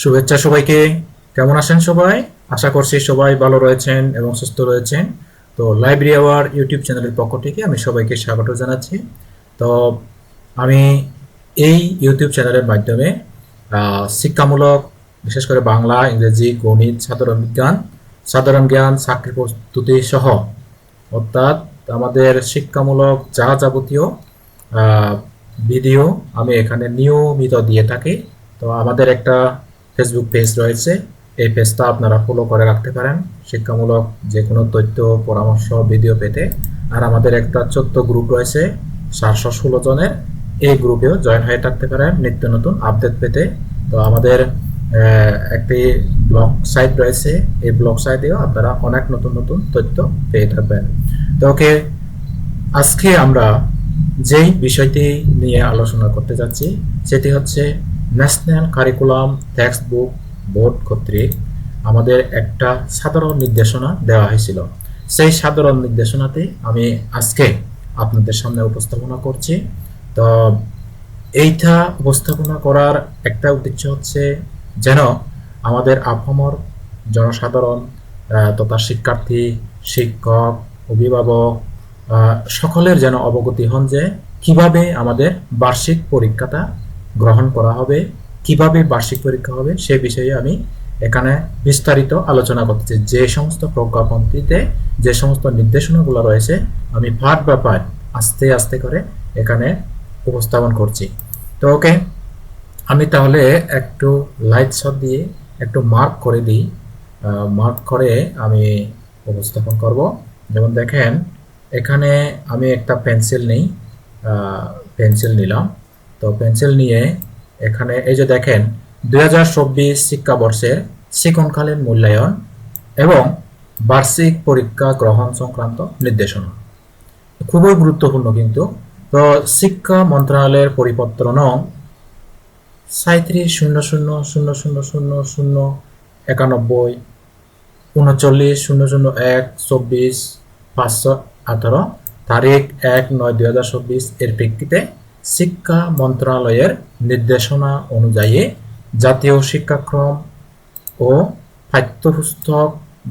শুভেচ্ছা সবাইকে। কেমন আছেন সবাই? আশা করছি সবাই ভালো রয়েছেন এবং সুস্থ রয়েছেন। তো লাইব্রেরি আওয়ার ইউটিউব চ্যানেলের পক্ষ থেকে আমি সবাইকে স্বাগত জানাচ্ছি। তো আমি এই ইউটিউব চ্যানেলের মাধ্যমে শিক্ষামূলক, বিশেষ করে বাংলা, ইংরেজি, গণিত, সাধারণ বিজ্ঞান, সাধারণ জ্ঞান, চাকরি প্রস্তুতি সহ, অর্থাৎ আমাদের শিক্ষামূলক যা যাবতীয় ভিডিও আমি এখানে নিয়মিত দিয়ে থাকি। তো আমাদের একটা ফেসবুক পেজ রয়েছে, এই পেজটা আপনারা ফলো করে রাখতে পারেন। শিক্ষামূলক যে কোনো তথ্য, পরামর্শ ভিডিও পেতে। আর আমাদের একটা ছোট্ট গ্রুপ রয়েছে সাতশো ষোলো জনের। এই গ্রুপেও জয়েন হয়ে থাকতে পারেন, নিত্য নতুন আপডেট পেতে। তো আমাদের একটি ব্লগ সাইট রয়েছে, এই ব্লগ সাইটেও আপনারা অনেক নতুন নতুন তথ্য পেয়ে থাকবেন। তো ওকে, আজকে আমরা যেই বিষয়টি নিয়ে আলোচনা করতে যাচ্ছি, সেটি হচ্ছে national curriculum textbook board কর্তৃক আমাদের একটা সাধারণ নির্দেশনা দেওয়া হয়েছিল। সেই সাধারণ নির্দেশনাতে আমি আজকে আপনাদের সামনে উপস্থাপনা করছি। তো এইটা উপস্থাপনা করার একটা উদ্দেশ্য হচ্ছে যেন আমাদের আপামর জনসাধারণ তথা শিক্ষার্থী, শিক্ষক, অভিভাবক সকলের যেন অবগতি হন যে কীভাবে আমাদের বার্ষিক পরীক্ষাটা গ্রহণ করা হবে, কীভাবে বার্ষিক পরীক্ষা হবে সে বিষয়ে আমি এখানে বিস্তারিত আলোচনা করতেছি। যে সমস্ত প্রজ্ঞাপনটিতে যে সমস্ত নির্দেশনাগুলো রয়েছে, আমি পার্ট বা পার্ট আস্তে আস্তে করে এখানে উপস্থাপন করছি। তো ওকে আমি তাহলে একটু লাইট শট দিয়ে একটু মার্ক করে দিই। মার্ক করে আমি উপস্থাপন করব। যেমন দেখেন, এখানে আমি একটা পেন্সিল নেই। পেন্সিল নিলাম। তো পেন্সিল নিয়ে এখানে এই যে দেখেন, দুই হাজার চব্বিশ শিক্ষাবর্ষের শিক্ষণকালীন মূল্যায়ন এবং বার্ষিক পরীক্ষা গ্রহণ সংক্রান্ত নির্দেশনা। খুবই গুরুত্বপূর্ণ কিন্তু। তো শিক্ষা মন্ত্রণালয়ের পরিপত্র নং সাঁত্রিশ শূন্য শূন্য শূন্য শূন্য শূন্য শূন্য একানব্বই, উনচল্লিশ শূন্য শূন্য এক, চব্বিশ পাঁচশো আঠারো, তারিখ এক নয় দুই হাজার চব্বিশ এর প্রেক্ষিতে শিক্ষা মন্ত্রণালয়ের নির্দেশনা অনুযায়ী জাতীয় শিক্ষাক্রম ও পাঠ্যপুস্তক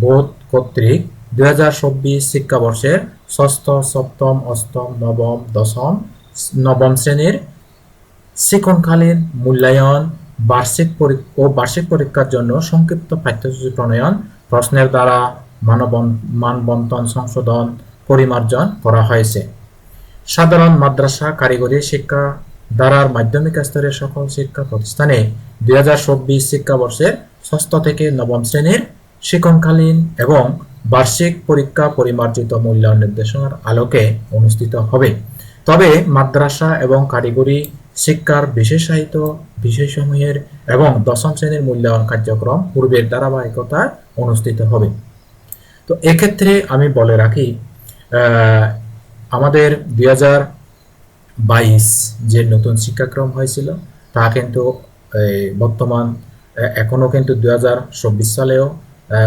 বোর্ড কর্তৃক দুই হাজার চব্বিশ শিক্ষাবর্ষের ষষ্ঠ, সপ্তম, অষ্টম, নবম, দশম, নবম শ্রেণির শিক্ষণকালীন মূল্যায়ন, বার্ষিক ও বার্ষিক পরীক্ষার জন্য সংক্ষিপ্ত পাঠ্যসূচি প্রণয়ন, প্রশ্নের দ্বারা মানবন মানবন্টন সংশোধন, পরিমার্জন করা হয়েছে। সাধারণ মাদ্রাসা কারিগরি শিক্ষা দ্বারার মাধ্যমিক স্তরের সকল শিক্ষা প্রতিষ্ঠানে দুই হাজার চব্বিশ শিক্ষাবর্ষের ষষ্ঠ থেকে নবম শ্রেণির শিক্ষণকালীন এবং বার্ষিক পরীক্ষা পরিমার্জিত মূল্যায়ন নির্দেশনার আলোকে অনুষ্ঠিত হবে। তবে মাদ্রাসা এবং কারিগরি শিক্ষার বিশেষায়িত বিষয়সমূহের এবং দশম শ্রেণির মূল্যায়ন কার্যক্রম পূর্বের ধারাবাহিকতায় অনুষ্ঠিত হবে। তো এক্ষেত্রে আমি বলে রাখি আমাদের দুই বাইশ যে নতুন শিক্ষাক্রম হয়েছিল, তা কিন্তু বর্তমান, এ- এখনও কিন্তু দুই হাজার চব্বিশ সালেও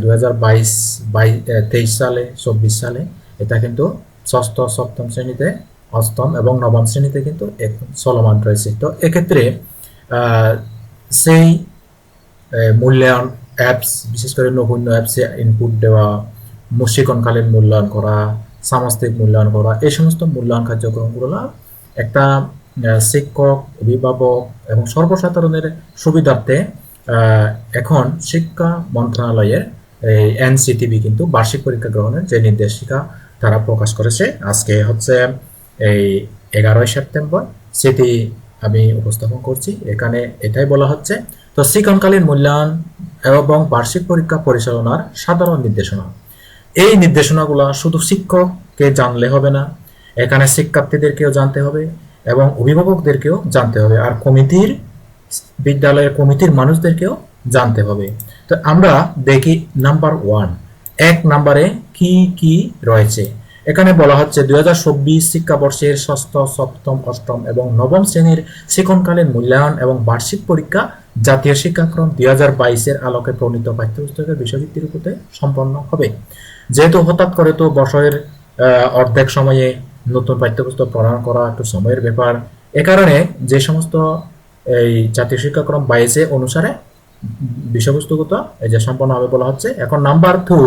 দুই হাজার বাইশ বাইশ তেইশ সালে, চব্বিশ সালে, এটা কিন্তু ষষ্ঠ, সপ্তম শ্রেণীতে, অষ্টম এবং নবম শ্রেণীতে কিন্তু চলমান রয়েছে। তো এক্ষেত্রে সেই মূল্যায়ন অ্যাপস বিশেষ করে নগণ্য অ্যাপসে ইনপুট দেওয়া মুশিকনকালীন মূল্যায়ন করা সামষ্টিক মূল্যায়ন করা এই সমস্ত মূল্যায়ন কার্যক্রমগুলো একটা শিক্ষক, অভিভাবক এবং সর্বসাধারণের সুবিধার্থে এখন শিক্ষা মন্ত্রণালয়ের এই এনসিটিভি কিন্তু বার্ষিক পরীক্ষা গ্রহণের যে নির্দেশিকা তারা প্রকাশ করেছে, আজকে হচ্ছে এই এগারোই সেপ্টেম্বর সেটি আমি উপস্থাপন করছি। এখানে এটাই বলা হচ্ছে, তো শিক্ষণকালীন মূল্যায়ন এবং বার্ষিক পরীক্ষা পরিচালনার সাধারণ নির্দেশনা। এই নির্দেশনাগুলো শুধু শিক্ষককে জানলে হবে না, এখানে শিক্ষার্থীদেরকেও জানতে হবে এবং অভিভাবকদেরকেও জানতে হবে আর কমিটির, বিদ্যালয়ের কমিটির মানুষদেরকেও জানতে হবে। তো আমরা দেখি নাম্বার ওয়ান, এক নাম্বারে কি কি রয়েছে? এখানে বলা হচ্ছে দুই হাজার চব্বিশ শিক্ষাবর্ষের ষষ্ঠ, সপ্তম, অষ্টম এবং নবম শ্রেণির শিক্ষণকালীন মূল্যায়ন এবং বার্ষিক পরীক্ষা জাতীয় শিক্ষাক্রম দুই হাজার বাইশের আলোকে প্রণীত পাঠ্যপুস্তকের বিষয়ভিত্তির উপরে সম্পন্ন হবে। যেহেতু হঠাৎ করে তো বছরের অর্ধেক সময়ে নতুন পাঠ্যপুস্তক প্রণয়ন করা একটু সময়ের ব্যাপার, এ কারণে যে সমস্ত এই জাতীয় শিক্ষাক্রম বাইশে অনুসারে বিষয়বস্তুগত এই যে সম্পূর্ণভাবে বলা হচ্ছে। এখন নাম্বার টু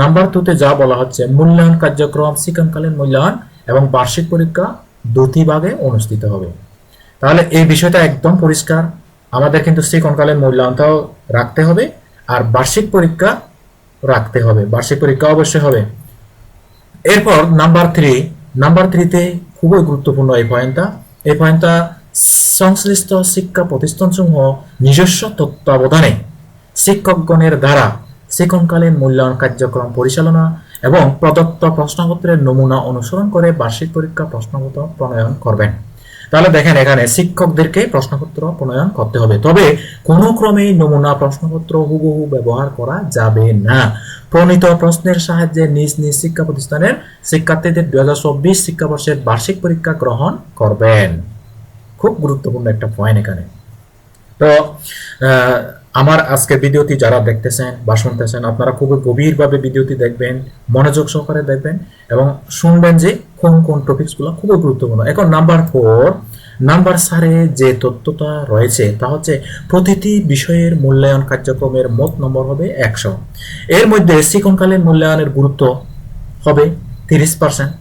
নাম্বার টুতে যা বলা হচ্ছে, মূল্যায়ন কার্যক্রম শিক্ষণকালীন মূল্যায়ন এবং বার্ষিক পরীক্ষা দুটি ভাগে অনুষ্ঠিত হবে। তাহলে এই বিষয়টা একদম পরিষ্কার। আমাদের কিন্তু শিক্ষণকালীন মূল্যায়নটাও রাখতে হবে। আর বার্ষিক পরীক্ষা রাখতে হবে, বার্ষিক পরীক্ষা অবশ্যই হবে। এরপর নাম্বার থ্রি নাম্বার থ্রিতে খুবই গুরুত্বপূর্ণ এই পয়েন্টটা এই পয়েন্টটা সংশ্লিষ্ট শিক্ষা প্রতিষ্ঠানসমূহ নিজস্ব তত্ত্বাবধানে শিক্ষকগণের দ্বারা শিক্ষণকালীন মূল্যায়ন কার্যক্রম পরিচালনা এবং প্রদত্ত প্রশ্নপত্রের নমুনা অনুসরণ করে বার্ষিক পরীক্ষা প্রশ্নপত্র প্রণয়ন করবেন। তাহলে দেখেন এখানে শিক্ষকদেরকে প্রশ্নপত্র প্রণয়ন করতে হবে। তবে কোনো ক্রমেই নমুনা প্রশ্নপত্র হুবহু ব্যবহার করা যাবে না। প্রণীত প্রশ্নের সাহায্যে নিজ নিজ শিক্ষা প্রতিষ্ঠানের শিক্ষার্থীদের দুই হাজার চব্বিশ শিক্ষাবর্ষের বার্ষিক পরীক্ষা গ্রহণ করবেন। খুব গুরুত্বপূর্ণ একটা পয়েন্ট এখানে। তো আমার আজকে ভিডিওটি যারা দেখতেছেন বা শুনতেছেন, আপনারা খুবই গভীরভাবে ভিডিওটি দেখবেন, মনোযোগ সহকারে দেখবেন এবং শুনবেন যে কোন কোন টপিকসগুলো খুবই গুরুত্বপূর্ণ। এখন নাম্বার ফোর নাম্বার সারে যে তথ্যটা রয়েছে তা হচ্ছে প্রতিটি বিষয়ের মূল্যায়ন কার্যক্রমের মোট নম্বর হবে একশো। এর মধ্যে শিক্ষণকালীন মূল্যায়নের গুরুত্ব হবে তিরিশ পার্সেন্ট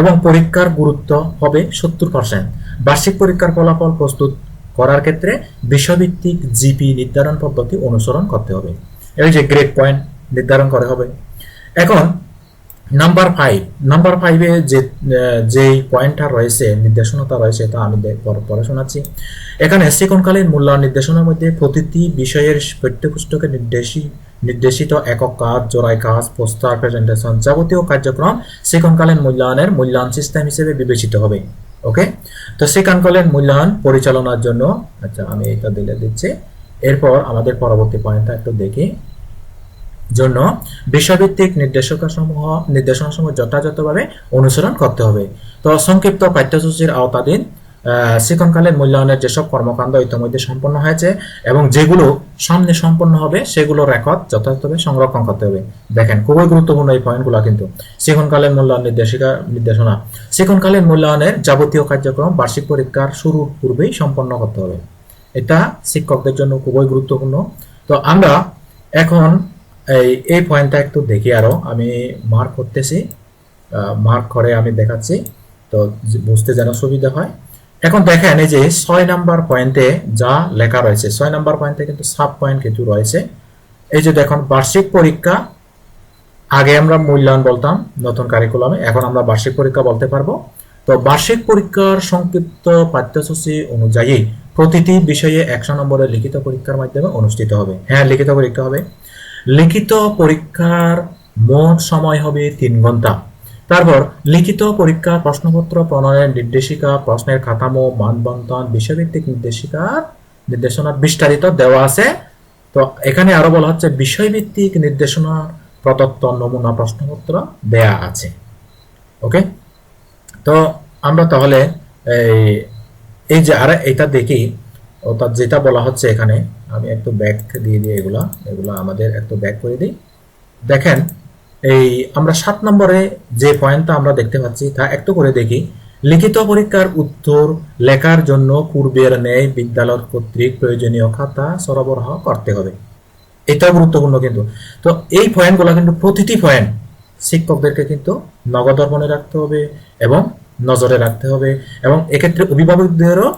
এবং পরীক্ষার গুরুত্ব হবে সত্তর পার্সেন্ট বার্ষিক পরীক্ষার ফলাফল প্রস্তুত করার ক্ষেত্রে বিষয়ভিত্তিক জিপি নির্ধারণ পদ্ধতি অনুসরণ করতে হবে। এই যে গ্রেড পয়েন্ট নির্ধারণ করা হবে। এখন নাম্বার ফাইভ নাম্বার ফাইভে যে যেই পয়েন্টটা রয়েছে, নির্দেশনাটা রয়েছে, তা আমি পরে শোনাচ্ছি। এখানে শিক্ষণকালীন মূল্যায়ন নির্দেশনার মধ্যে প্রতিটি বিষয়ের পাঠ্যপুস্তকে নির্দেশী নির্দেশিত একক কাজ জোড়াই কাজ পোস্টার প্রেজেন্টেশন যাবতীয় কার্যক্রম শিক্ষণকালীন মূল্যায়নের মূল্যায়ন সিস্টেম হিসেবে বিবেচিত হবে। ওকে তো কলের মূল্যায়ন পরিচালনার জন্য। আচ্ছা আমি এটা দিলে দিচ্ছি। এরপর আমাদের পরবর্তী পয়েন্টটা একটু দেখি। জন্য বিষয়ভিত্তিক নির্দেশকা সমূহ নির্দেশনা সমূহ যথাযথভাবে অনুসরণ করতে হবে। তো সংক্ষিপ্ত পাঠ্যসূচির আওতাধীন আহ, শিক্ষণকালীন মূল্যায়নের যেসব কর্মকাণ্ড ইতিমধ্যে সম্পন্ন হয়েছে এবং যেগুলো সামনে সম্পন্ন হবে সেগুলো রেকর্ড যথাযথভাবে সংরক্ষণ করতে হবে। দেখেন খুবই গুরুত্বপূর্ণ এই পয়েন্টগুলো কিন্তু। শিক্ষণকালীন মূল্যায়ন নির্দেশিকা নির্দেশনা। শিক্ষণকালীন মূল্যায়নের যাবতীয় কার্যক্রম বার্ষিক পরীক্ষার শুরুর পূর্বেই সম্পন্ন করতে হবে। এটা শিক্ষকদের জন্য খুবই গুরুত্বপূর্ণ। তো আমরা এখন এই এই পয়েন্টটা একটু দেখি আরও। আমি মার্ক করতেছি। মার্ক করে আমি দেখাচ্ছি। তো বুঝতে যেন সুবিধা হয়। এখন দেখেন এই যে ছয় নাম্বার পয়েন্টে যা লেখা রয়েছে, ছয় নাম্বার পয়েন্টে কিন্তু সাব পয়েন্ট কিছু রয়েছে। এই যে দেখুন, বার্ষিক পরীক্ষা, আগে আমরা মূল্যায়ন বলতাম নতুন কারিকুলামে এখন আমরা বার্ষিক পরীক্ষা বলতে পারব। তো বার্ষিক পরীক্ষার সংক্ষিপ্ত পাঠ্যসূচি অনুযায়ী প্রতিটি বিষয়ে একশো নম্বরের লিখিত পরীক্ষার মাধ্যমে অনুষ্ঠিত হবে। হ্যাঁ লিখিত পরীক্ষা হবে। লিখিত পরীক্ষার মোট সময় হবে তিন ঘণ্টা। তারপর, লিখিত পরীক্ষা, প্রশ্নপত্র প্রণয়নের নির্দেশিকা, প্রশ্নের কাঠামো মানবন্টন বিষয়ভিত্তিক নির্দেশিকার নির্দেশনা বিস্তারিত দেওয়া আছে। তো এখানে আরও বলা হচ্ছে, বিষয়ভিত্তিক নির্দেশনার প্রদত্ত নমুনা প্রশ্নপত্র দেয়া আছে। ওকে? তো আমরা তাহলে এই এই যে আর এটা দেখি, অর্থাৎ যেটা বলা হচ্ছে এখানে, আমি একটু ব্যাক দিয়ে দিই এগুলা এগুলা আমাদের একটু ব্যাক করে দিই। দেখেন এই আমরা সাত নম্বরে যে পয়েন্টটা আমরা দেখতে পাচ্ছি, তা একটু করে দেখি। লিখিত পরীক্ষার উত্তর লেখার জন্য পূর্বের ন্যায় বিদ্যালয় কর্তৃক প্রয়োজনীয় খাতা সরবরাহ করতে হবে। এটাও গুরুত্বপূর্ণ কিন্তু। তো এই পয়েন্টগুলো কিন্তু প্রতিটি পয়েন্ট শিক্ষকদেরকে কিন্তু নগদ মনে রাখতে হবে এবং নজরে রাখতে হবে এবং এক্ষেত্রে অভিভাবকদেরও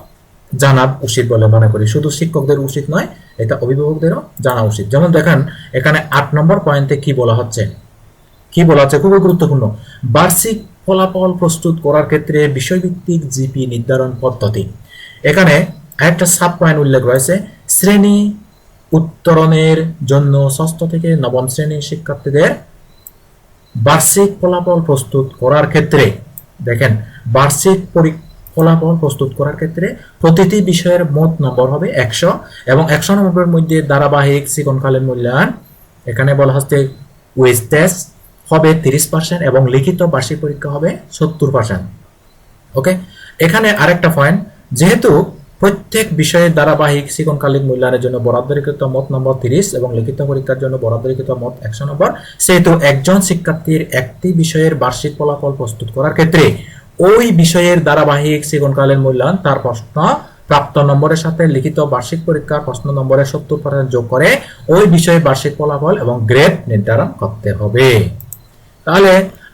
জানা উচিত বলে মনে করি। শুধু শিক্ষকদের উচিত নয়, এটা অভিভাবকদেরও জানা উচিত। যেমন দেখেন, এখানে আট নম্বর পয়েন্টে কি বলা হচ্ছে? কি বলা হচ্ছে খুবই গুরুত্বপূর্ণ। বার্ষিক ফলাফল প্রস্তুত করার ক্ষেত্রে বিষয়ভিত্তিক জিপি নির্ধারণ পদ্ধতি। এখানে একটা সাব পয়েন্ট উল্লেখ রয়েছে। শ্রেণি উত্তরণের জন্য ষষ্ঠ থেকে নবম শ্রেণির শিক্ষার্থীদের বার্ষিক ফলাফল প্রস্তুত করার ক্ষেত্রে, দেখেন, বার্ষিক ফলাফল প্রস্তুত করার ক্ষেত্রে প্রতিটি বিষয়ের মোট নম্বর হবে একশো এবং একশো নম্বরের মধ্যে ধারাবাহিক শিক্ষণকালীন মূল্যায়ন, এখানে বলা হচ্ছে ওয়েস টেস্ট হবে তিরিশ পার্সেন্ট এবং লিখিত বার্ষিক পরীক্ষা হবে সত্তর পার্সেন্ট ওকে এখানে আরেকটা পয়েন্ট যেহেতু প্রত্যেক বিষয়ের ধারাবাহিক শিক্ষণকালীন মূল্যায়নের জন্য বরাদ্দকৃত মত নম্বর তিরিশ এবং লিখিত পরীক্ষার জন্য বরাদ্দকৃত মত একশো নম্বর, সেহেতু একজন শিক্ষার্থীর একটি বিষয়ের বার্ষিক ফলাফল প্রস্তুত করার ক্ষেত্রে ওই বিষয়ের ধারাবাহিক শিক্ষণকালীন মূল্যায়ন তার প্রশ্ন প্রাপ্ত নম্বরের সাথে লিখিত বার্ষিক পরীক্ষার প্রশ্ন নম্বরের সত্তর পার্সেন্ট যোগ করে ওই বিষয়ে বার্ষিক ফলাফল এবং গ্রেড নির্ধারণ করতে হবে। তাহলে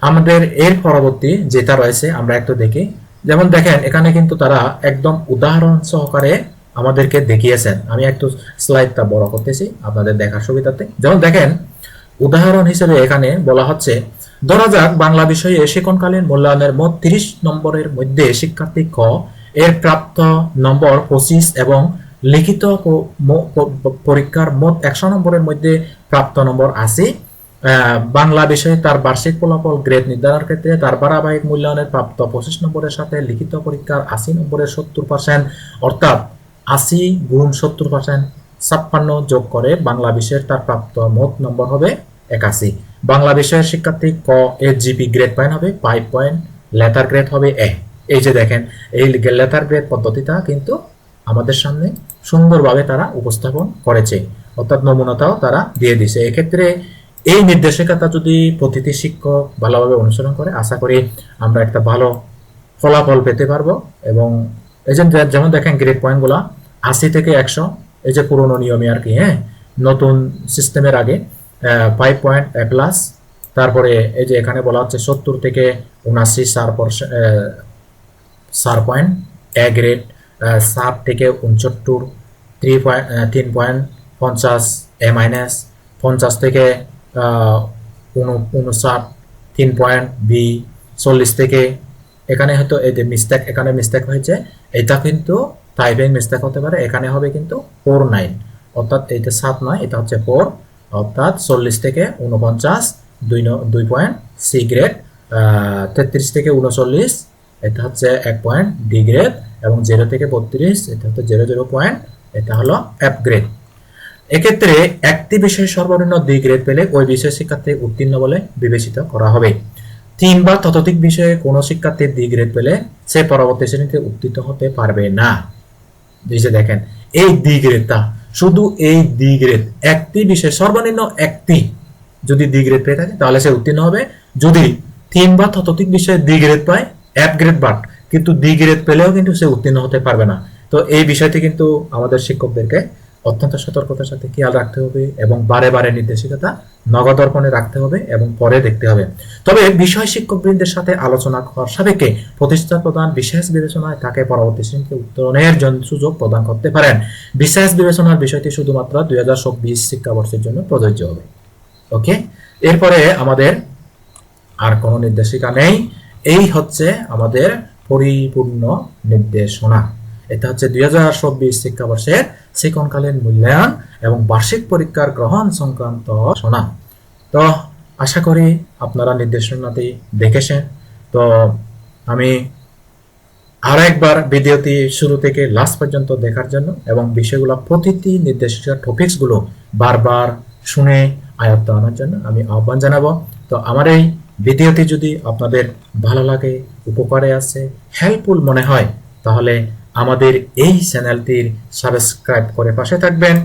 আমাদের এর পরবর্তী যেটা রয়েছে, আমরা একটু দেখি। যেমন দেখেন, এখানে কিন্তু তারা একদম উদাহরণ সহকারে আমাদেরকে দেখিয়েছেন। আমি একটু স্লাইডটা বড় করতেছি আপনাদের দেখার সুবিধাতে যেমন দেখেন, উদাহরণ হিসেবে এখানে বলা হচ্ছে, ধরা যাক বাংলা বিষয়ে শিক্ষণকালীন মূল্যায়নের মোট তিরিশ নম্বরের মধ্যে শিক্ষার্থী ক, এর প্রাপ্ত নম্বর পঁচিশ এবং লিখিত পরীক্ষার মোট একশো নম্বরের মধ্যে প্রাপ্ত নম্বর আশি আহ, বাংলা তার বার্ষিক ফলাফল গ্রেড নির্ধারণের ক্ষেত্রে তার ধারাবাহিক মূল্যায়নের প্রাপ্ত পঁচিশ নম্বরের সাথে লিখিত পরীক্ষার আশি নম্বরের সত্তর পার্সেন্ট অর্থাৎ আশি গুণ সত্তর পার্সেন্ট ছাপ্পান্ন যোগ করে বাংলাদেশের তার প্রাপ্ত মোট নম্বর হবে একাশি। বাংলাদেশের শিক্ষার্থী ক এর জিপি গ্রেড পয়েন্ট হবে ফাইভ পয়েন্ট লেটার গ্রেড হবে এ এই যে দেখেন এই লেটার গ্রেড পদ্ধতিটা কিন্তু আমাদের সামনে সুন্দরভাবে তারা উপস্থাপন করেছে অর্থাৎ নমুনাটাও তারা দিয়ে দিছে এক্ষেত্রে এই নির্দেশিকাটা যদি প্রতিটি শিক্ষক ভালোভাবে অনুসরণ করে, আশা করি আমরা একটা ভালো ফলাফল পেতে পারব। এবং এই যেমন দেখেন গ্রেড পয়েন্টগুলো আশি থেকে একশো, এই যে পুরোনো নিয়মে আর কি হ্যাঁ? নতুন সিস্টেমের আগে ফাইভ পয়েন্ট এ প্লাস তারপরে এই যে এখানে বলা হচ্ছে সত্তর থেকে উনাশি সার সার পয়েন্ট এ গ্রেড সাত থেকে উনসত্তর থ্রি পয়েন্ট তিন পয়েন্ট পঞ্চাশ এ মাইনাস পঞ্চাশ থেকে উনষাট, তিন পয়েন্ট বি চল্লিশ থেকে। এখানে হয়তো এই যে মিস্টেক এখানে মিস্টেক হয়েছে। এটা কিন্তু টাইপিং মিস্টেক হতে পারে। এখানে হবে কিন্তু ফোর নাইন অর্থাৎ এটা সাত নয়, এটা হচ্ছে ফোর অর্থাৎ চল্লিশ থেকে উনপঞ্চাশ, দুই দুই পয়েন্ট সি গ্রেড তেত্রিশ থেকে উনচল্লিশ, এটা হচ্ছে এক পয়েন্ট ডি গ্রেড এবং জিরো থেকে বত্রিশ, এটা হচ্ছে জিরো জিরো পয়েন্ট, এটা হলো এফ গ্রেড এক্ষেত্রে একটি বিষয়ে সর্বনিম্ন দুই গ্রেড পেলে ওই বিষয় শিক্ষার্থী উত্তীর্ণ বলে বিবেচিত করা হবে। তিন বা ততোধিক বিষয়ে কোনো শিক্ষার্থী দুই গ্রেড পেলে সে পরবর্তী শ্রেণীতে উত্তীর্ণ হতে পারবে না। যে দেখেন, এই ডি গ্রেডটা শুধু এই ডি গ্রেড একটি বিষয় সর্বনিম্ন একটি যদি ডি গ্রেড পেয়ে থাকে, তাহলে সে উত্তীর্ণ হবে। যদি তিন বা ততোধিক বিষয়ে ডি গ্রেড পায় এফ গ্রেড বাট কিন্তু ডি গ্রেড পেলেও কিন্তু সে উত্তীর্ণ হতে পারবে না। তো এই বিষয়টি কিন্তু আমাদের শিক্ষকদেরকে অত্যন্ত সতর্কতার সাথে খেয়াল রাখতে হবে এবং বারে বারে নির্দেশিকতা নগদর্পণে রাখতে হবে এবং পরে দেখতে হবে। তবে বিষয় শিক্ষকবৃন্দের সাথে আলোচনা করার সাপেক্ষে প্রতিষ্ঠা প্রদান বিশেষ বিবেচনায় তাকে পরবর্তী শ্রেণীতে উত্তরণের জন্য সুযোগ প্রদান করতে পারেন। বিশেষ বিবেচনার বিষয়টি শুধুমাত্র দুই হাজার চব্বিশ শিক্ষাবর্ষের জন্য প্রযোজ্য হবে। ওকে? এরপরে আমাদের আর কোনো নির্দেশিকা নেই। এই হচ্ছে আমাদের পরিপূর্ণ নির্দেশনা। এটা হচ্ছে দুই হাজার চব্বিশ শিক্ষাবর্ষের শিক্ষণকালীন মূল্যায়ন এবং বার্ষিক পরীক্ষার গ্রহণ সংক্রান্ত শোনা তো আশা করি আপনারা নির্দেশনাটি দেখেছেন। তো আমি আর একবার ভিডিওটি শুরু থেকে লাস্ট পর্যন্ত দেখার জন্য এবং বিষয়গুলো প্রতিটি নির্দেশিকা টপিকসগুলো বারবার শুনে আয়ত্ত আনার জন্য আমি আহ্বান জানাব। তো আমার এই ভিডিওটি যদি আপনাদের ভালো লাগে, উপকারে আসে হেল্পফুল মনে হয়, তাহলে আমাদের এই চ্যানেলটির সাবস্ক্রাইব করে পাশে থাকবেন।